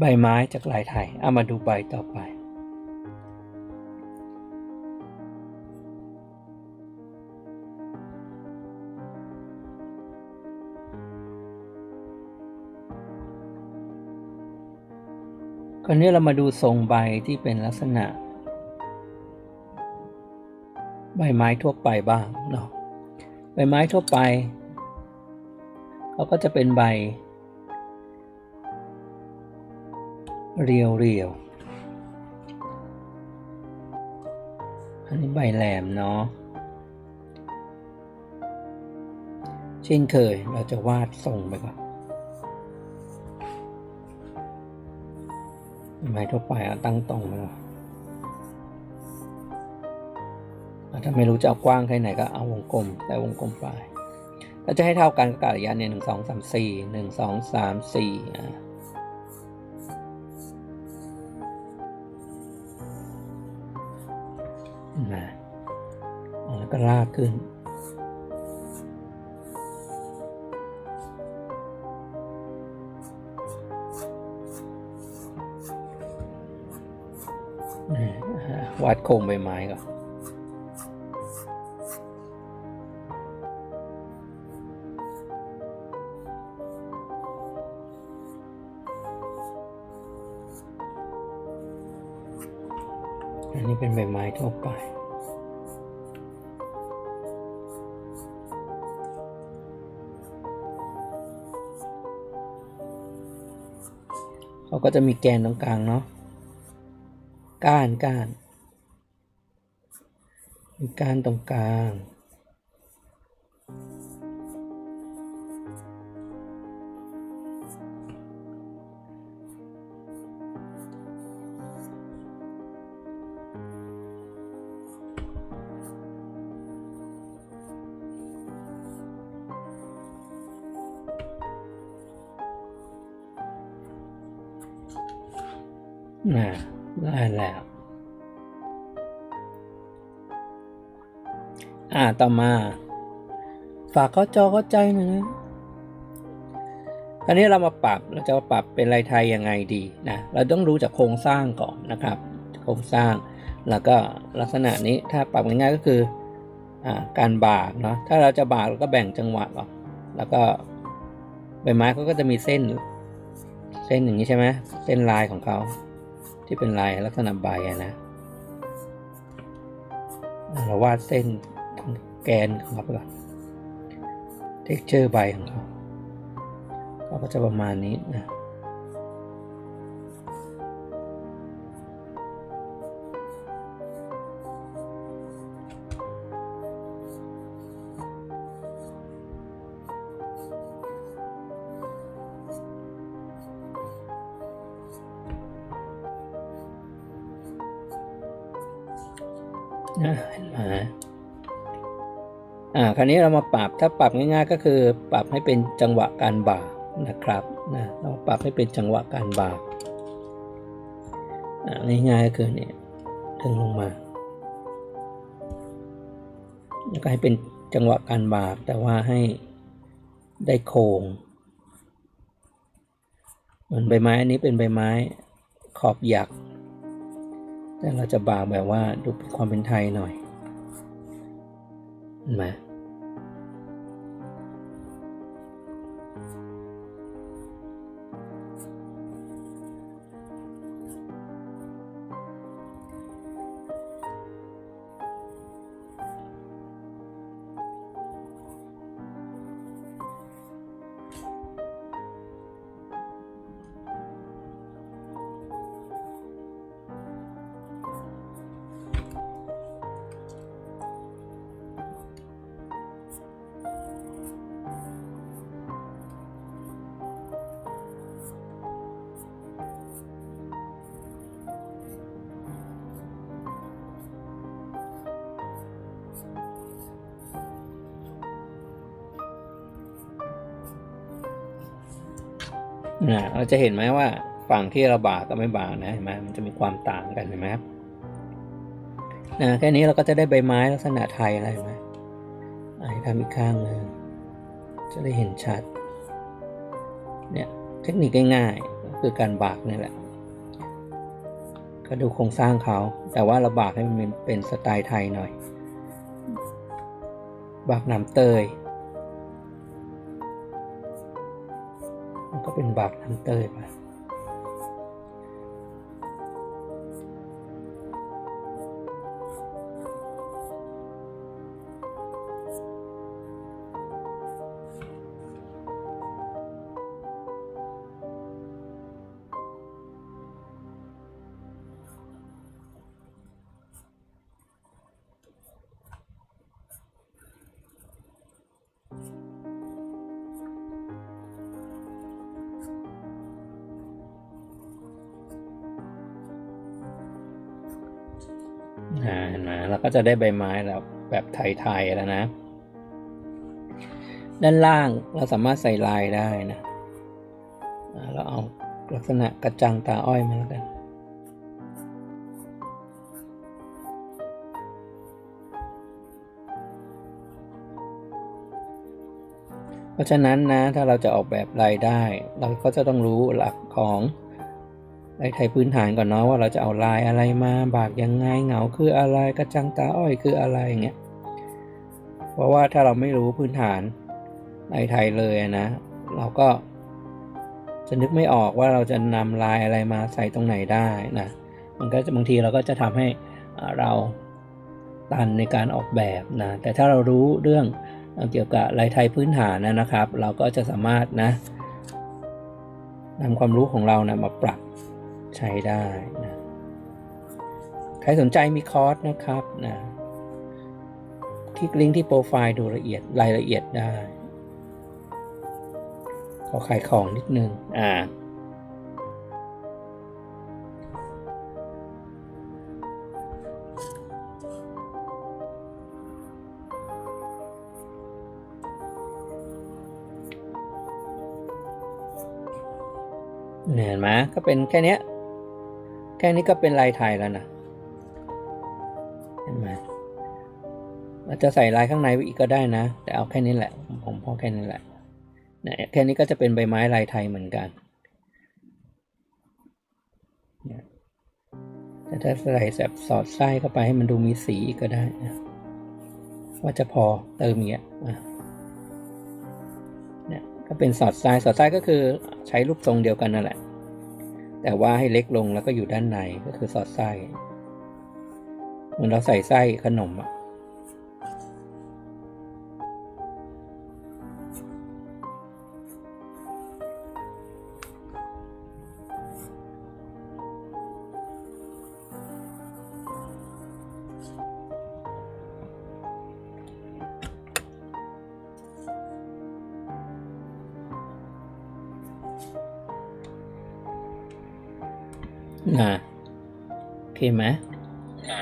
ใบไม้จากลายไทย เอามาดูใบต่อไป คราวนี้เรามาดูทรงใบที่เป็นลักษณะ ใบไม้ทั่วไปบ้างเนาะ ใบไม้ทั่วไปเขาก็จะเป็นใบ เรียวเรียวๆอันนี้ใบแหลมเนาะเช่นเคยเราจะวาดทรงไปก่อนใบไม้ทั่วไปเอาตั้งตรงไปก่อนถ้าไม่รู้จะเอากว้างแค่ไหนก็เอาวงกลมแต่วงกลมไปเราจะให้เท่ากันกับกาศยานเนี่ยหนึ่งสองสามสี่หนึ่งสองสามสี่อ่า ก็ลากขึ้น วาดโครงใบไม้ก่อนอันนี้เป็นใบไม้ทั่วไป เขาก็จะมีแกนตรงกลางเนาะก้านก้านมีก้านตรงกลาง น่ะได้แล้ว อ่าต่อมา ฝากเข้าจอเข้าใจหน่อยนะอันนี้เรามาปรับเราจะาปรับเป็นลายไทยยังไงดีนะเราต้องรู้จากโครงสร้างก่อนนะครับ โครงสร้างแล้วก็ลักษณะนี้ถ้าปรับง่ายๆก็คืออ่าการบากเนาะถ้าเราจะบากเราก็แบ่งจังหวะออกแล้วก็ใบไม้เขาก็จะมีเส้น เส้นอย่างนี้ใช่ไหมเส้นลายของเขา ที่เป็นลายลักษณะใบะนะ เราวาดเส้นตรงแกนของเขาไปก่อนเท็กเจอร์ใบของเขา ก็จะประมาณนี้นะ นะเห็นไหมอ่าคราวนี้เรามาปรับถ้าปรับง่ายๆก็คือ ปรับให้เป็นจังหวะการบากนะครับนะเราปรับให้เป็นจังหวะการบากอ่าง่ายๆก็คือเนี่ยดึงลงมาแล้วก็ให้เป็นจังหวะการบากแต่ว่าให้ได้โค้งเหมือนใบไม้อันนี้เป็นใบไม้ขอบหยัก แต่เราจะบากแบบว่าดูเป็นความเป็นไทยหน่อยเห็นไหม นะเราจะเห็นไหมว่าฝั่งที่เราบากกับไม่บากนะเห็นไหมมันจะมีความต่างกันเห็นไหมครับนะแค่นี้เราก็จะได้ใบไม้ลักษณะไทยอะไรไหมอะให้ทำอีกข้างหนึ่งจะได้เห็นชัด เนี่ยเทคนิคง่ายๆคือการบากนี่แหละ ก็ดูโครงสร้างเขา แต่ว่าเราบากให้มันเป็นเป็นสไตล์ไทยหน่อย บากน้ำเตย ก็เป็นบาปน้นเตยไป อ่าเห็นไหมเราก็จะได้ใบไม้แล้วแบบไทยๆแล้วนะ ด้านล่างเราสามารถใส่ลายได้นะเราเอาลักษณะกระจังตาอ้อยมาแล้วกันเพราะฉะนั้นนะถ้าเราจะออกแบบลายได้ เราก็จะต้องรู้หลักของ ลายไทยพื้นฐานก่อนเนาะว่าเราจะเอาลายอะไรมาบากยังไงเหงาคืออะไรกระจังตาอ้อยคืออะไรอย่างเงี้ยเพราะว่าถ้าเราไม่รู้พื้นฐานลายไทยเลยนะ เราก็จะนึกไม่ออกว่าเราจะนำลายอะไรมาใส่ตรงไหนได้นะมันก็จะบางทีเราก็จะทำให้เราตันในการออกแบบนะแต่ถ้าเรารู้เรื่องเกี่ยวกับลายไทยพื้นฐานนะนะครับ เราก็จะสามารถนะนำความรู้ของเรานะมาปรับ ใช้ได้นะใครสนใจมีคอร์สนะครับนะคลิกลิงก์ที่โปรไฟล์ดูละเอียดรายละเอียดได้ขอขายของนิดนึงอ่าเห็นไหมก็เป็นแค่นี้ แค่นี้ก็เป็นลายไทยแล้วนะเห็นไหมเราจะใส่ลายข้างในอีกก็ได้นะ แต่เอาแค่นี้แหละ ผมพอแค่นี้แหละเนี่ยแค่นี้ก็จะเป็นใบไม้ลายไทยเหมือนกันเนี่ยแต่ถ้าใส่แบบสอดไส้เข้าไปให้มันดูมีสีอีกก็ได้นะว่าจะพอเติมอีกอะอะเนี่ยก็เป็นสอดไส้สอดไส้ก็คือใช้รูปทรงเดียวกันนั่นแหละ แต่ว่าให้เล็กลงแล้วก็อยู่ด้านในก็คือสอดไส้เหมือนเราใส่ไส้ขนมอะ นะโอเคไหมนะ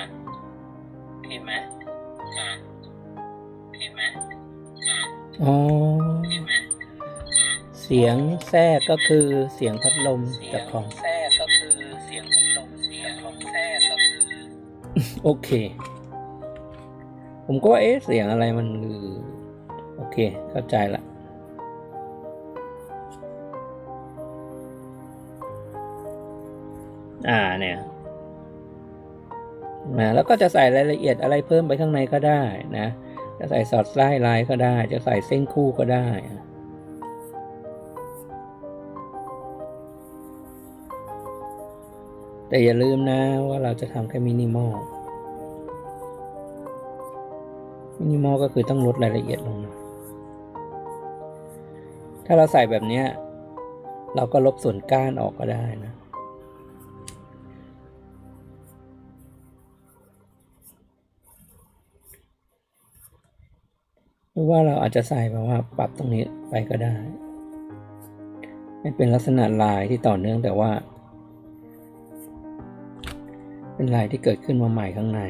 โอเคไหมนะโอเคไหมอ๋อเสียงแทรกก็คือเสียงพัดลมจากของแทรกก็คือเสียงพัดลมเสียงของแทรกก็คือโอเค ผมก็ว่าเอ๊ะเสียงอะไรมันคือโอเค เข้าใจละ อ่าเนี่ยนะแล้วก็จะใส่รายละเอียดอะไรเพิ่มไปข้างในก็ได้นะ จะใส่สอดไส้ลายก็ได้ จะใส่เส้นคู่ก็ได้แต่อย่าลืมนะว่าเราจะทำแค่มินิมอล มินิมอลก็คือต้องลดรายละเอียดลง ถ้าเราใส่แบบนี้ เราก็ลบส่วนก้านออกก็ได้นะ รือว่าเราอาจจะใส่แบบว่าปรับตรงนี้ไปก็ได้ไม่เป็นลักษณะลายที่ต่อเนื่องแต่ว่า เป็นลายที่เกิดขึ้นมาใหม่ข้างใน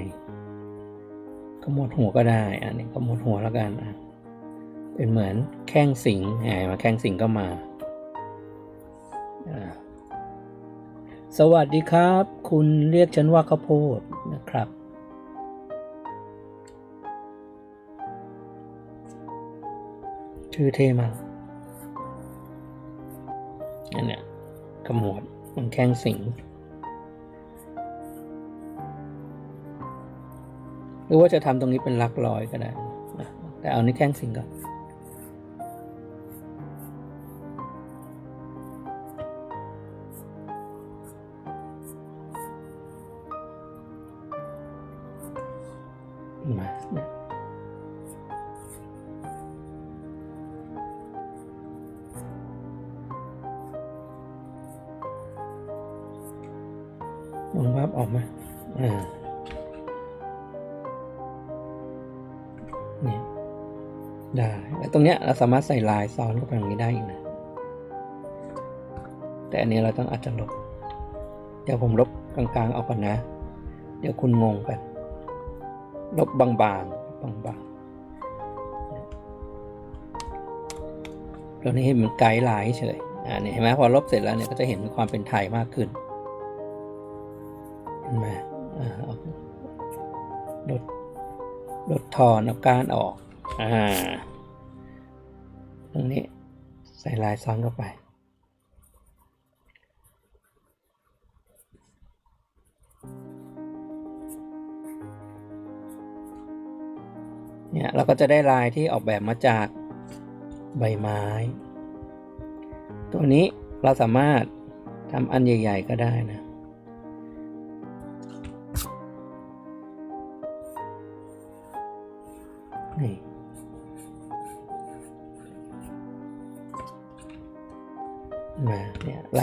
ขมดหัวก็ได้ อันนี้ขมดหัวแล้วกันอะเป็นเหมือนแข้งสิงแหมมาแข้งสิงก็มาอ่าสวัสดีครับ คุณเรียกฉันว่าข้าวโพด ชื่อเท่มากอันเนี้ยขมวดมันแข้งสิงหรือว่าจะทำตรงนี้เป็นลักลอยก็ได้ แต่เอานี่แข้งสิงก่อน มองภาพออกไหมอ่าเนี่ยได้แล้วตรงเนี้ยเราสามารถใส่ลายซ้อนเข้าไปตรงนี้ได้อีกนะ แต่อันนี้เราต้องอาจจะลบ เดี๋ยวผมลบกลางๆออกก่อนนะ เดี๋ยวคุณงงกัน ลบบางๆบางๆตัวนี้เห็นมันไกด์ไลน์เฉยอ่าเนี่ยเห็นไหมพอลบเสร็จแล้วเนี่ยก็จะเห็นความเป็นไทยมากขึ้น ลดทอนเอาการออก อ่า ตรงนี้ใส่ลายซ้อนเข้าไป เนี่ยเราก็จะได้ลายที่ออกแบบมาจากใบไม้ ตัวนี้เราสามารถทำอันใหญ่ ๆ ก็ได้นะ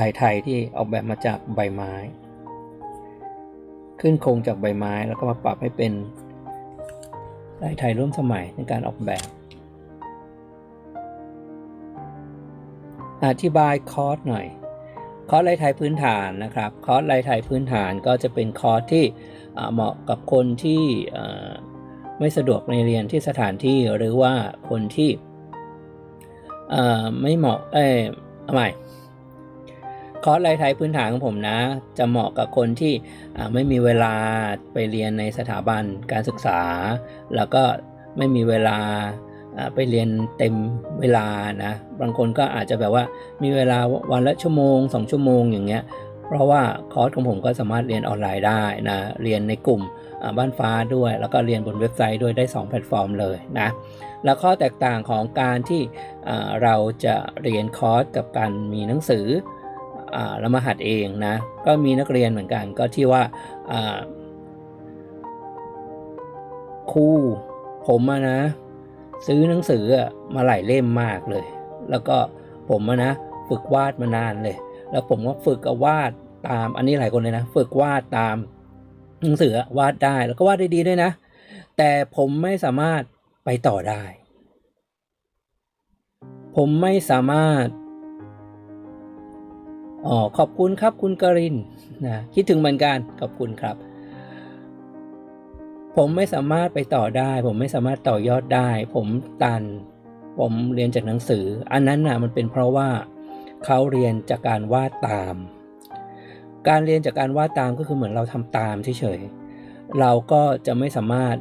ายไทยที่ออกแบบมาจากใบไม้ ขึ้นโครงจากใบไม้แล้วก็มาปรับให้เป็นลายไทยร่วมสมัยในการออกแบบ อธิบายคอร์สหน่อย คอร์สลายไทยพื้นฐานนะครับ คอร์สลายไทยพื้นฐานก็จะเป็นคอร์สที่เหมาะกับคนที่ไม่สะดวกในเรียนที่สถานที่หรือว่าคนที่ไม่เหมาะ เอ้ยเอาใหม่ คอร์สลายไทยพื้นฐานของผมนะ จะเหมาะกับคนที่ไม่มีเวลาไปเรียนในสถาบันการศึกษา แล้วก็ไม่มีเวลาไปเรียนเต็มเวลานะบางคนก็อาจจะแบบว่ามีเวลาวันละชั่วโมง 2 ชั่วโมงอย่างเงี้ยเพราะว่าคอร์สของผมก็สามารถเรียนออนไลน์ได้นะเรียนในกลุ่มบ้านฟ้าด้วย แล้วก็เรียนบนเว็บไซต์ด้วยได้ 2 แพลตฟอร์มเลยนะแล้วข้อแตกต่างของการที่เราจะเรียนคอร์สกับการมีหนังสือ อ่ามาหัดเองนะ ก็มีนักเรียนเหมือนกันก็ที่ว่าครูผมอะนะ ซื้อหนังสือมาหลายเล่มมากเลย แล้วก็ผมอะนะฝึกวาดมานานเลย แล้วผมก็ฝึกวาดตามอันนี้หลายคนเลยนะ ฝึกวาดตามหนังสือวาดได้แล้วก็วาดได้ดีด้วยนะ แต่ผมไม่สามารถไปต่อได้ ผมไม่สามารถ อ๋อขอบคุณครับคุณกรินนะคิดถึงเหมือนกันขอบคุณครับ ผมไม่สามารถไปต่อได้ ผมไม่สามารถต่อยอดได้ ผมตัน ผมเรียนจากหนังสือ อันนั้นน่ะมันเป็นเพราะว่าเขาเรียนจากการวาดตาม การเรียนจากการวาดตามก็คือเหมือนเราทำตามเฉยๆเราก็จะไม่สามารถ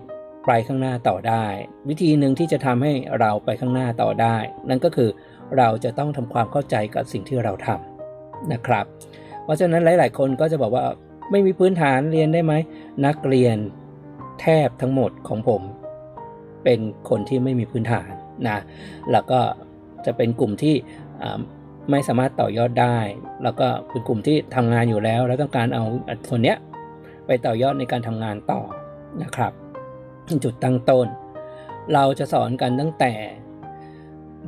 ไปข้างหน้าต่อได้ วิธีหนึ่งที่จะทำให้เราไปข้างหน้าต่อได้ นั่นก็คือเราจะต้องทำความเข้าใจกับสิ่งที่เราทำ นะครับ เพราะฉะนั้นหลาย ๆ คนก็จะบอกว่าไม่มีพื้นฐานเรียนได้ไหม นักเรียนแทบทั้งหมดของผม เป็นคนที่ไม่มีพื้นฐานนะแล้วก็จะเป็นกลุ่มที่ไม่สามารถต่อยอดได้ แล้วก็เป็นกลุ่มที่ทำงานอยู่แล้ว แล้วต้องการเอาส่วนเนี้ยไปต่อยอดในการทำงานต่อนะครับจุดตั้งต้น เราจะสอนกันตั้งแต่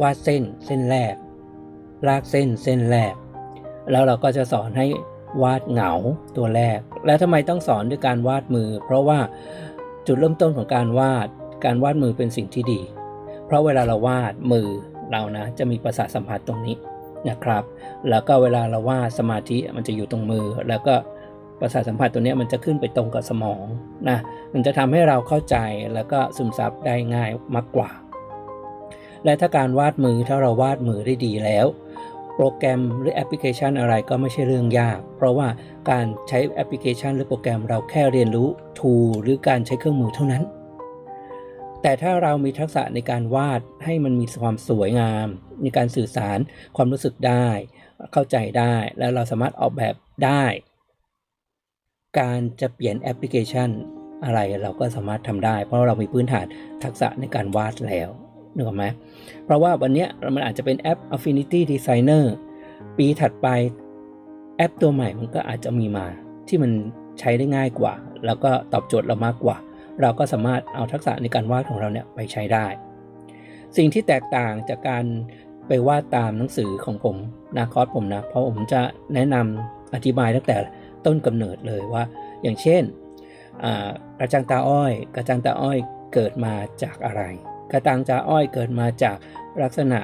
วาดเส้นเส้นแรก ลากเส้นเส้นแรก แล้วเราก็จะสอนให้วาดเหงาตัวแรก แล้วทำไมต้องสอนด้วยการวาดมือ เพราะว่าจุดเริ่มต้นของการวาด การวาดมือเป็นสิ่งที่ดี เพราะเวลาเราวาดมือเรานะจะมีประสาทสัมผัสตรงนี้นะครับ แล้วก็เวลาเราวาดสมาธิมันจะอยู่ตรงมือ แล้วก็ประสาทสัมผัสตัวนี้มันจะขึ้นไปตรงกับสมองนะมันจะทำให้เราเข้าใจแล้วก็ซึมซับได้ง่ายมากกว่า และถ้าการวาดมือถ้าเราวาดมือได้ดีแล้ว โปรแกรมหรือแอปพลิเคชันอะไรก็ไม่ใช่เรื่องยาก เพราะว่าการใช้แอปพลิเคชันหรือโปรแกรมเราแค่เรียนรู้ tool หรือการใช้เครื่องมือเท่านั้น แต่ถ้าเรามีทักษะในการวาดให้มันมีความสวยงาม มีการสื่อสารความรู้สึกได้ เข้าใจได้ แล้วเราสามารถออกแบบได้ การจะเปลี่ยนแอปพลิเคชันอะไรเราก็สามารถทำได้ เพราะเรามีพื้นฐานทักษะในการวาดแล้ว นึกออกไหมเพราะว่าวันนี้มันอาจจะเป็นแอป Affinity Designer ปีถัดไปแอปตัวใหม่มันก็อาจจะมีมาที่มันใช้ได้ง่ายกว่า แล้วก็ตอบโจทย์เรามากกว่า เราก็สามารถเอาทักษะในการวาดของเราเนี่ยไปใช้ได้ สิ่งที่แตกต่างจากการไปวาดตามหนังสือของผมนะคอร์สผมนะ เพราะผมจะแนะนำอธิบายตั้งแต่ต้นกำเนิดเลยว่า อย่างเช่นกระจังตาอ้อย กระจังตาอ้อยเกิดมาจากอะไร กระจังตาอ้อยเกิดมาจากลักษณะ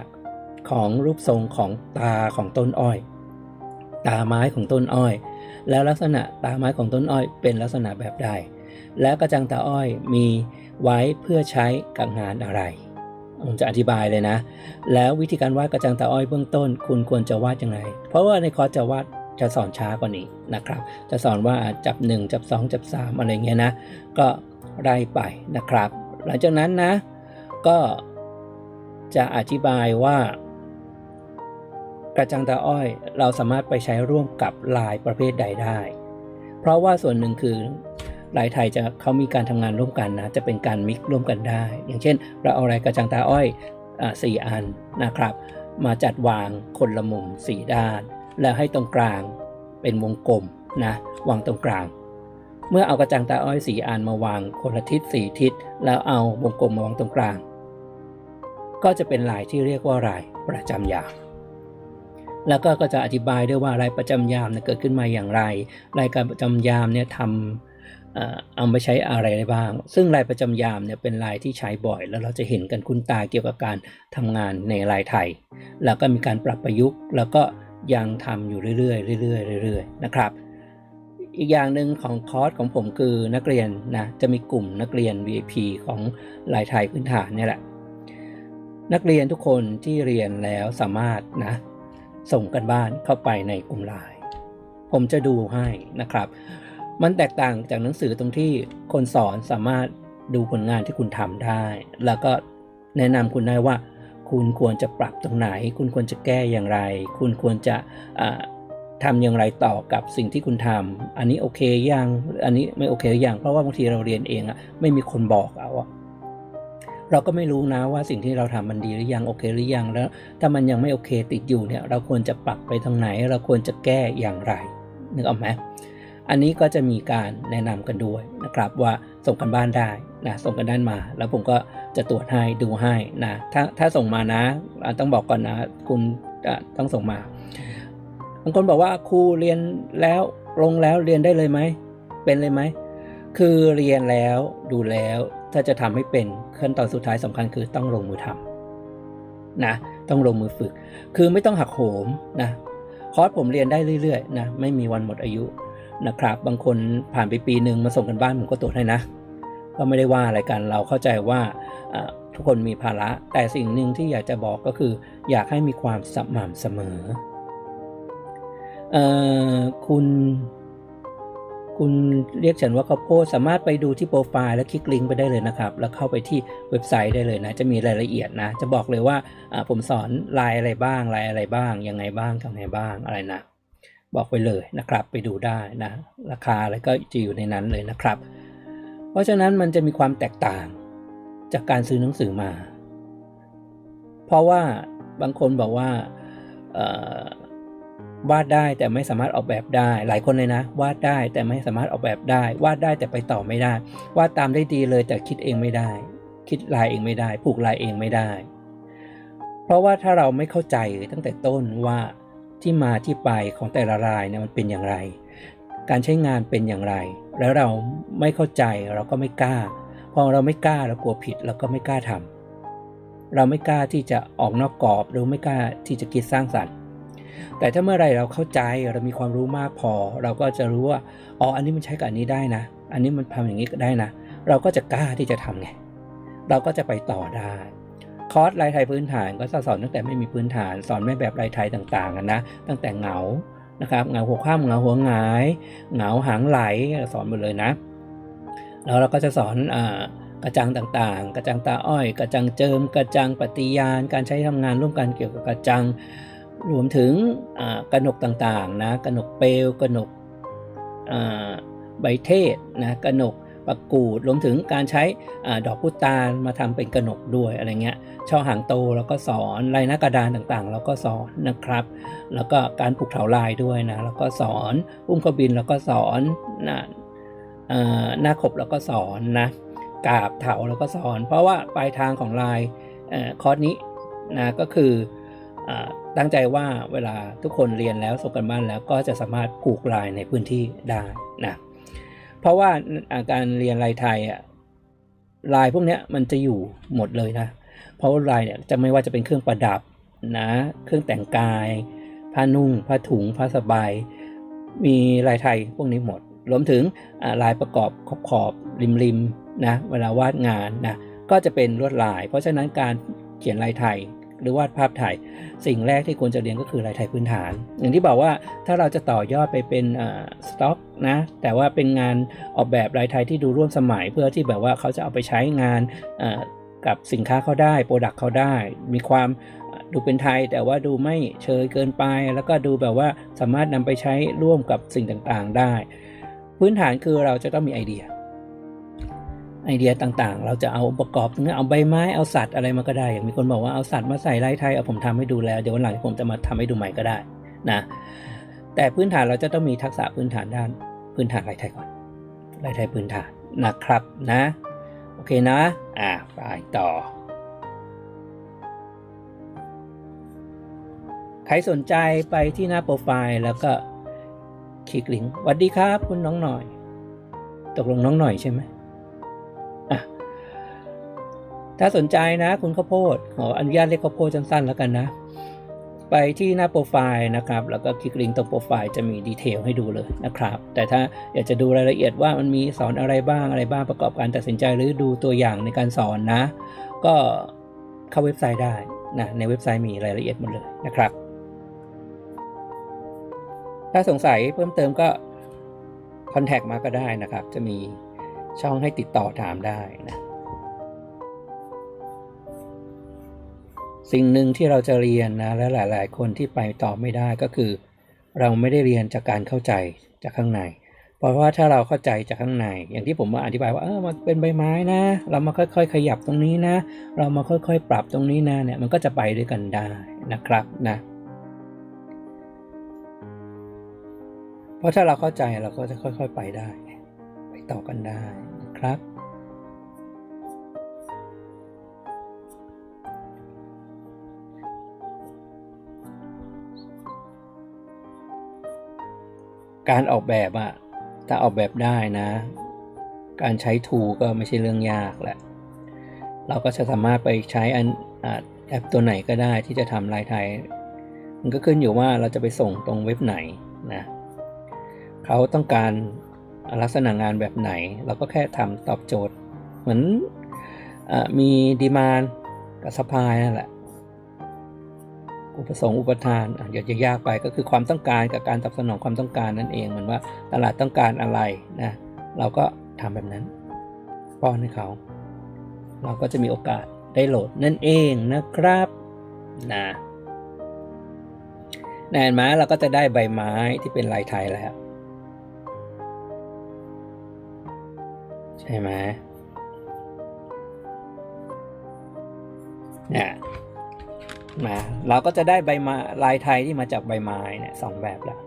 ของรูปทรงของตาของต้นอ้อย ตาไม้ของต้นอ้อย แล้วลักษณะตาไม้ของต้นอ้อย เป็นลักษณะแบบใด และกระจังตาอ้อยมีไว้เพื่อใช้กับงานอะไรผมจะอธิบายเลยนะ แล้ววิธีการวาดกระจังตาอ้อยเบื้องต้น คุณควรจะวาดยังไง เพราะว่าในคอร์สจะวาดจะสอนช้ากว่านี้นะครับ จะสอนว่าจับ 1 จับ 2 จับ 3 อะไรเงี้ยนะ ก็ไล่ไปนะครับ หลังจากนั้นนะ ก็จะอธิบายว่ากระจังตาอ้อยเราสามารถไปใช้ร่วมกับลายประเภทใดได้ เพราะว่าส่วนหนึ่งคือลายไทยจะเขามีการทำงานร่วมกันนะจะเป็นการมิกร่วมกันได้ อย่างเช่น เราเอาลายกระจังตาอ้อยอ่าสี่อันนะครับ มาจัดวางคนละมุมสี่ด้าน แล้วให้ตรงกลางเป็นวงกลมนะวางตรงกลาง เมื่อเอากระจังตาอ้อยสีอันมาวางคนละทิศสี่ทิศ แล้วเอาวงกลมมาวางตรงกลาง ก็จะเป็นลายที่เรียกว่าลายประจำยาม แล้วก็ก็จะอธิบายด้วยว่าลายประจำยามเนี่ยเกิดขึ้นมาอย่างไรลายการประจำยามเนี่ยทำเอ่อเอาไปใช้อะไรได้บ้าง ซึ่งลายประจำยามเนี่ยเป็นลายที่ใช้บ่อย แล้วเราจะเห็นกันคุ้นตาเกี่ยวกับการทำงานในลายไทย แล้วก็มีการปรับประยุกต์ แล้วก็ยังทำอยู่เรื่อยๆเรื่อยๆเรื่อยๆนะครับ อีกอย่างหนึ่งของคอร์สของผมคือนักเรียนนะจะมีกลุ่มนักเรียน VIP ของลายไทยพื้นฐานเนี่ยแหละ นักเรียนทุกคนที่เรียนแล้วสามารถนะส่งกันบ้านเข้าไปในกลุ่มไลน์ผมจะดูให้นะครับ มันแตกต่างจากหนังสือตรงที่คนสอนสามารถดูผลงานที่คุณทำได้ แล้วก็แนะนำคุณได้ว่า คุณควรจะปรับตรงไหน คุณควรจะแก้อย่างไร คุณควรจะ ทำอย่างไรต่อกับสิ่งที่คุณทำอันนี้โอเคยัง อันนี้ไม่โอเคยัง เพราะว่าบางทีเราเรียนเองอะไม่มีคนบอกเราอะเราก็ไม่รู้นะว่าสิ่งที่เราทำมันดีหรือยังโอเคหรือยังแล้ว ถ้ามันยังไม่โอเคติดอยู่เนี่ย เราควรจะปรับไปทางไหน เราควรจะแก้อย่างไรนึกออกไหมอันนี้ก็จะมีการแนะนำกันด้วยนะครับว่าส่งกันบ้านได้นะส่งกันด้านมา แล้วผมก็จะตรวจให้ดูให้นะถ้าถ้าส่งมานะ ต้องบอกก่อนนะ คุณต้องส่งมาางคนบอกว่าครูเรียนแล้วลงแล้วเรียนได้เลยไหมเป็นเลยไหมคือเรียนแล้วดูแล้วถ้าจะทำให้เป็นขั้นตอนสุดท้ายสำคัญคือต้องลงมือทำนะต้องลงมือฝึก คือไม่ต้องหักโหมนะคอร์สผมเรียนได้เรื่อยๆนะไม่มีวันหมดอายุนะครับ บางคนผ่านไปปีหนึ่งมาส่งกันบ้านผมก็ตรวจให้นะ ก็ไม่ได้ว่าอะไรกันเราเข้าใจว่าทุกคนมีภาระ แต่สิ่งหนึ่งที่อยากจะบอกก็คือ อยากให้มีความสม่ำเสมอ เอ่อคุณ คุณเรียกฉันว่าข้าวโพดสามารถไปดูที่โปรไฟล์แล้วคลิกลิงก์ไปได้เลยนะครับ แล้วเข้าไปที่เว็บไซต์ได้เลยนะ จะมีรายละเอียดนะ จะบอกเลยว่าผมสอนลายอะไรบ้างลายอะไรบ้าง ยังไงบ้างทำไงบ้างอะไรนะ บอกไปเลยนะครับ ไปดูได้นะ ราคาอะไรก็จะอยู่ในนั้นเลยนะครับ เพราะฉะนั้นมันจะมีความแตกต่างจากการซื้อหนังสือมา เพราะว่าบางคนบอกว่า วาดได้แต่ไม่สามารถออกแบบได้ หลายคนเลยนะ วาดได้แต่ไม่สามารถออกแบบได้ วาดได้แต่ไปต่อไม่ได้ วาดตามได้ดีเลยแต่คิดเองไม่ได้ คิดลายเองไม่ได้ ผูกลายเองไม่ได้ เพราะว่าถ้าเราไม่เข้าใจตั้งแต่ต้นว่าที่มาที่ไปของแต่ละลายเนี่ยมันเป็นอย่างไร การใช้งานเป็นอย่างไร แล้วเราไม่เข้าใจเราก็ไม่กล้า พอเราไม่กล้าเรากลัวผิดเราก็ไม่กล้าทำเราไม่กล้าที่จะออกนอกกรอบหรือไม่กล้าที่จะคิดสร้างสรรค์ แต่ถ้าเมื่อไรเราเข้าใจเรามีความรู้มากพอ เราก็จะรู้ว่าอ๋ออันนี้มันใช้กับอันนี้ได้นะ อันนี้มันทำอย่างนี้ก็ได้นะ เราก็จะกล้าที่จะทำไงเราก็จะไปต่อได้คอร์สลายไทยพื้นฐานก็จะสอนตั้งแต่ไม่มีพื้นฐาน สอนแม่แบบลายไทยต่างๆกันนะตั้งแต่เหงานะครับเหงาหัวข้ามเหงาหัวหงายเหงาหางไหลสอนหมดเลยนะ แล้วเราก็จะสอนอกระจังต่างๆ กระจังตาอ้อย กระจังเจิม กระจังปฏิญาณการใช้ทำงานร่วมกันเกี่ยวกับกระจัง รวมถึงกระหนกต่างๆนะกระหนกเปลวกระหนกใบเทศนะกระหนกประกูดรวมถึงการใช้อดอกพุตานมาทำเป็นกระหนกด้วยอะไรเงี้ยช่อหางโตเราก็สอนลายหน้ากระดานต่างๆเราก็สอนนะครับ แล้วก็การปลูกเถาลายด้วยนะเราก็สอนอุ้มขบินเราก็สอนนะหน้าขบเราก็สอนนะกาบเถาเราก็สอน เพราะว่าปลายทางของลายออคอร์สนี้นะก็คือ ตั้งใจว่าเวลาทุกคนเรียนแล้วส่งกันบ้านแล้วก็จะสามารถผูกลายในพื้นที่ได้นะเพราะว่าการเรียนลายไทยลายพวกนี้มันจะอยู่หมดเลยนะ เพราะว่าลายเนี่ยจะไม่ว่าจะเป็นเครื่องประดับนะเครื่องแต่งกายผ้านุ่งผ้าถุงผ้าสบายมีลายไทยพวกนี้หมด รวมถึงลายประกอบขอบขอบริมริมนะเวลาวาดงานนะก็จะเป็นลวดลาย เพราะฉะนั้นการเขียนลายไทย หรือวาดภาพไทยสิ่งแรกที่ควรจะเรียนก็คือลายไทยพื้นฐาน อย่างที่บอกว่าถ้าเราจะต่อยอดไปเป็นสต็อกนะแต่ว่าเป็นงานออกแบบลายไทยที่ดูร่วมสมัย เพื่อที่แบบว่าเขาจะเอาไปใช้งานกับสินค้าเขาได้โปรดักต์เขาได้ มีความดูเป็นไทยแต่ว่าดูไม่เชยเกินไป แล้วก็ดูแบบว่าสามารถนำไปใช้ร่วมกับสิ่งต่างๆได้ พื้นฐานคือเราจะต้องมีไอเดีย ไอเดียต่างๆ เราจะเอาประกอบเนื้อเอาใบไม้เอาสัตว์อะไรมาก็ได้ อย่างมีคนบอกว่าเอาสัตว์มาใส่ลายไทยเอาผมทำให้ดูแล้ว เดี๋ยววันหลังผมจะมาทำให้ดูใหม่ก็ได้นะแต่พื้นฐานเราจะต้องมีทักษะพื้นฐานด้านพื้นฐานลายไทยก่อนลายไทยพื้นฐานนะครับนะโอเคนะอ่าไปต่อ ใครสนใจไปที่หน้าโปรไฟล์แล้วก็คลิกลิงก์สวัสดีครับ คุณน้องหน่อย ตกลงน้องหน่อยใช่ไหม ถ้าสนใจนะคุณข้าวโพดขออนุญาตเรียกข้าวโพดสั้นๆแล้วกันนะ ไปที่หน้าโปรไฟล์นะครับ แล้วก็คลิกลิงก์ตรงโปรไฟล์จะมีดีเทลให้ดูเลยนะครับ แต่ถ้าอยากจะดูรายละเอียดว่ามันมีสอนอะไรบ้างอะไรบ้างประกอบการตัดสินใจหรือดูตัวอย่างในการสอนนะ ก็เข้าเว็บไซต์ได้นะในเว็บไซต์มีรายละเอียดหมดเลยนะครับ ถ้าสงสัยเพิ่มเติมก็คอนแทคมาก็ได้นะครับ จะมี ช่องให้ติดต่อถามได้นะ สิ่งหนึ่งที่เราจะเรียนนะและหลาย ๆ คนที่ไปต่อไม่ได้ก็คือ เราไม่ได้เรียนจากการเข้าใจจากข้างใน เพราะว่าถ้าเราเข้าใจจากข้างใน อย่างที่ผมมาอธิบายว่าเออมันเป็นใบไม้นะ เรามาค่อย ๆ ขยับตรงนี้นะ เรามาค่อย ๆ ปรับตรงนี้นะเนี่ยมันก็จะไปด้วยกันได้นะครับนะเพราะถ้าเราเข้าใจเราก็จะค่อย ๆ ไปได้ ไปต่อกันได้ ครับ การออกแบบอะถ้าออกแบบได้นะ การใช้ทูก็ไม่ใช่เรื่องยากแหละ เราก็จะสามารถไปใช้อันอแอปตัวไหนก็ได้ที่จะทำลายไทย มันก็ขึ้นอยู่ว่าเราจะไปส่งตรงเว็บไหนนะ เขาต้องการ ลักษณะงานแบบไหน เราก็แค่ทำตอบโจทย์ เหมือนอมีดีมานกับสปายนั่นแหละ อุปสงค์อุปทานอะอย่าจะยากไปก็คือความต้องการกับการตอบสนองความต้องการนั่นเองเหมือนว่าตลาดต้องการอะไรนะเราก็ทำแบบนั้น ป้อนให้เขา เราก็จะมีโอกาสได้โหลดนั่นเองนะครับนะแน่นไหมเราก็จะได้ใบไม้ที่เป็นลายไทยแล้ว ใช่ไหมเนี่ยมาเราก็จะได้ใบมาลายไทยที่มาจากใบไม้เนี่ยสองแบบแล้ว